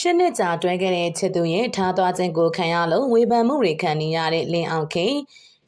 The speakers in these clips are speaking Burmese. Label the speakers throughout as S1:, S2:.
S1: ရှစ်နှစ်ကြာတွဲခဲ့တဲ့ချစ်သူရဲ့ထားသွားခြင်းကိုခံရလို့ဝေဖန်မှုတွေခံနေရတဲ့လင်းအောင်ခင်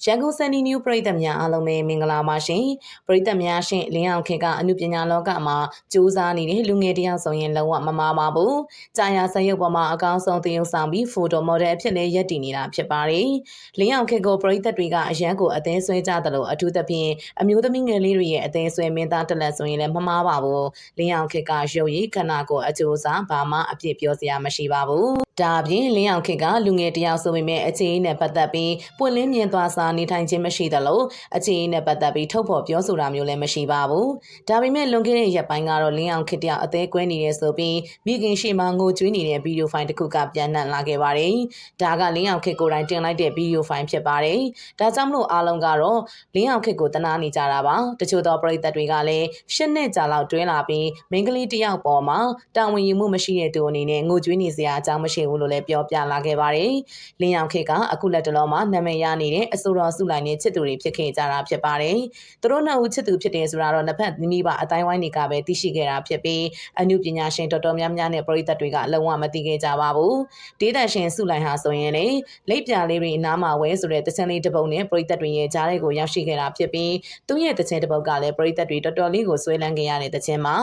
S1: ရန်ကုန်စန်နီနျူပရိသတ်များအားလုံးပဲမင်္ဂလာပါရှင်ပရိသတ်များရှင်လင်းအောင်ခင်ကအမှုပညာလောကမှာစူးစမ်းနေတဲ့လူငယ်တယောက်ဆိုရင်လုံးဝမမားပါဘူးကြာရစရုပ်ပေါ်မှာအကောင်းဆုံးသင်ယူဆောင်ပြီးဖိုတိုမော်ဒယ်အဖြစ်လေးရပ်တည်နေတာဖြစ်ပါတယ်လင်းအောင်ခင်ကိုပရိသတ်တွေကအရန်ကိုအသေးဆွဲကြတယ်လို့အထူးသဖြင့်အမျိုးသမီးငယ်လေးတွေရဲ့အသေးဆွဲမင်းသားတက်လက်ဆိုရင်လည်းမမားပါဘူးလင်းအောင်ခင်ကရုပ်ရည်ခန္ဓာကိုယ်အကျိုးစားဘာမှအပြစ်ပြောစရာမရှိပါဘူးဒါအပြင်လင်းအောင်ခေတ်ကလူငယ်တယောက်ဆိုပေမဲ့အခြေအနေနဲ့ပတ်သက်ပြီးပွင့်လင်းမြင်သွားစာနေထိုင်ခြင်းမရှိသလိုအခြေအနေနဲ့ပတ်သက်ပြီးထုတ်ဖော်ပြောဆိုတာမျိုးလည်းမရှိပါဘူး။ဒါပေမဲ့လွန်ခဲ့တဲ့ရက်ပိုင်းကတော့လင်းအောင်ခေတ်တယောက်အသေးကွဲနေတယ်ဆိုပြီးမိခင်ရှိမှငိုကြွေးနေတဲ့ဗီဒီယိုဖိုင်တစ်ခုကပြန်နှံ့လာခဲ့ပါတယ်။ဒါကလင်းအောင်ခေတ်ကိုယ်တိုင်တင်လိုက်တဲ့ဗီဒီယိုဖိုင်ဖြစ်ပါတယ်။ဒါကြောင့်မလို့အားလုံးကတော့လင်းအောင်ခေတ်ကိုတနာနေကြတာပါ။တချို့သောပရိသတ်တွေကလည်းရှစ်နှစ်ကြာလောက်တွဲလာပြီးမိန်းကလေးတယောက်ပေါ်မှာတာဝန်ယူမှုမရှိတဲ့သူအနေနဲ့ငိုကြွေးနေစရာအကြောင်းမရှိဘူးလို့လည်းပြောပြလာခဲ့ပါတယ်။လင်းအောင်ခေတ်ကအခုလက်တလုံးမှာနာမည်ရနေတဲ့အဆိုတော်စုလိုက်နဲ့ချစ်သူတွေဖြစ်ခဲ့ကြတာဖြစ်ပါတယ်။သူတို့နှစ်ဦးချစ်သူဖြစ်တယ်ဆိုတာတော့နှစ်ဖက်မိဘအတိုင်းဝိုင်းတွေကပဲသိရှိခဲ့တာဖြစ်ပြီးအမှုပညာရှင်တော်တော်များများနဲ့ပရိသတ်တွေကလုံးဝမသိခဲ့ကြပါဘူး။ဒေသရှင်စုလိုက်ဟာဆိုရင်လေလိပ်ပြလေးတွေအနားမှာဝဲဆိုတဲ့တချင်လေးတစ်ပုတ်နဲ့ပရိသတ်တွေရဲ့ကြားထဲကိုရောက်ရှိခဲ့တာဖြစ်ပြီးသူ့ရဲ့တချင်တစ်ပုတ်ကလည်းပရိသတ်တွေတော်တော်လေးကိုဆွဲလန်းခဲ့ရတဲ့တချင်မှာ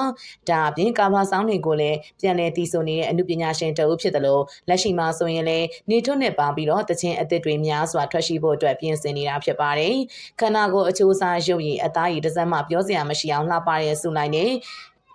S1: ဒါအပြင်ကာဘာဆောင်တွေကိုလည်းပြန်လည်တည်ဆိုနေတဲ့အမှုပညာရှင်တအုပ်ဖြစ်တယ်လို့လက်ရှိမှာဆိုရင်လည်းနေထွတ်နဲ့ပါပြီးတော့တခြင်းအသစ်တွေများစွာထွက်ရှိဖို့အတွက်ပြင်ဆင်နေတာဖြစ်ပါတယ်။ခန္ဓာကိုယ်အချိုးအစားရုပ်ရည်အသားရည်တစ်စက်မှပြောစရာမရှိအောင်လှပတဲ့စုလိုက်နဲ့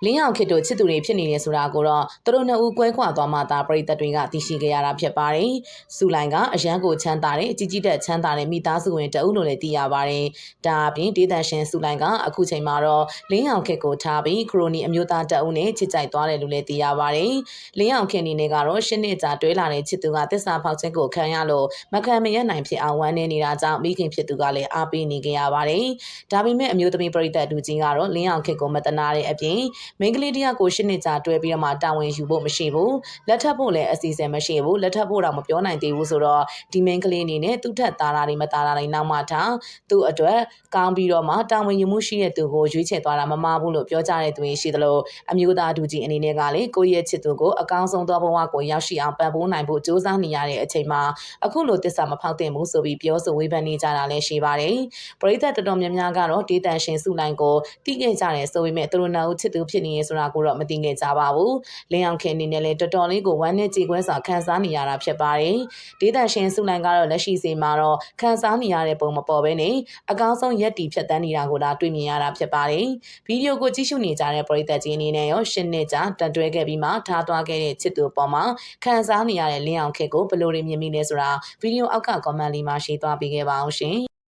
S1: လင်းအောင်ခေတ်တို့ချစ်သူတွေဖြစ်နေတယ်ဆိုတာကိုတော့သူတို့နှစ်ဦးကွဲခွာသွားမှသာပရိသတ်တွေကသိရှိခဲ့ရတာဖြစ်ပါတယ်။စူလိုင်ကအရန်ကိုချမ်းသာတဲ့အကြီးကြီးတက်ချမ်းသာတဲ့မိသားစုဝင်တအုပ်လို့လည်းသိရပါတယ်။ဒါအပြင်ဒေသရှင်စူလိုင်ကအခုချိန်မှာတော့လင်းအောင်ခေတ်ကိုထားပြီးခရိုနီအမျိုးသားတအုပ်နဲ့ချစ်ကြိုက်သွားတယ်လို့လည်းသိရပါတယ်။လင်းအောင်ခေတ်အနေနဲ့ကတော့ရှင်းနှစ်ကြာတွဲလာတဲ့ချစ်သူကသစ္စာဖောက်ခြင်းကိုခံရလို့မခံမရနိုင်ဖြစ်အောင်ဝမ်းနေနေတာကြောင့်မိခင်ဖြစ်သူကလည်းအားပေးနေကြရပါတယ်။ဒါပေမဲ့အမျိုးသမီးပရိသတ်လူကြီးကတော့လင်းအောင်ခေတ်ကိုမတနာတဲ့အပြင်မိန်းကလေးတယောက်ကိုရှစ်နှစ်ကြာတွဲပြီးတော့မှတာဝန်ယူဖို့မရှိဘူးလက်ထပ်ဖို့လည်းအစီအစဉ်မရှိဘူးလက်ထပ်ဖို့တော့မပြောနိုင်သေးဘူးဆိုတော့ဒီမိန်းကလေးအနေနဲ့သူ့ထက်သားတာတွေမသားတာတွေနောက်မှထားသူ့အတွက်ကောင်းပြီးတော့မှတာဝန်ယူမှုရှိတဲ့သူကိုရွေးချယ်သွားတာမမှားဘူးလို့ပြောကြတဲ့သူတွေရှိသလိုအမျိုးသားဒူကြီးအနေနဲ့ကလည်းကိုယ့်ရဲ့ချစ်သူကိုအကောင်းဆုံးသောဘဝကိုရောက်ရှိအောင်ပံ့ပိုးနိုင်ဖို့ကြိုးစားနေရတဲ့အချိန်မှာအခုလိုတစ္ဆာမဖောက်တင်ဘူးဆိုပြီးပြောဆိုဝေဖန်နေကြတာလည်းရှိပါတယ်ပရိသတ်တော်တော်များများကတော့ဒေသရှင်စုလိုင်းကိုတိခဲ့ကြတယ်ဆိုပေမဲ့သူတို့နောက်ချစ်သူဖြစ်နေရဆိုတာကိုတော့မသိခဲ့ကြပါဘူးလင်းအောင်ခင်အနေနဲ့လည်းတော်တော်လေးကိုဝမ်းနဲ့ကြေကွဲစွာခံစားနေရတာဖြစ်ပါတယ်ဒေသရှင်စုလိုင်းကတော့လက်ရှိစီမှာတော့ခံစားနေရတဲ့ပုံမပေါ်ဘဲနဲ့အကောင်းဆုံးရက်တီဖြတ်တန်းနေတာကိုဒါတွေ့မြင်ရတာဖြစ်ပါတယ်ဗီဒီယိုကိုကြည့်ရှုနေကြတဲ့ပရိသတ်ကြီးအနေနဲ့ရောရှင်းနှစ်ကြာတန်တွဲခဲ့ပြီးမှထားသွားခဲ့တဲ့ချစ်သူပေါ်မှာခံစားနေရတဲ့လင်းအောင်ခင်ကိုဘယ်လိုတွေမြင်မိလဲဆိုတာဗီဒီယိုအောက်က comment လေးမှာရှင်းသွားပေးခဲ့ပါအောင်ရှင်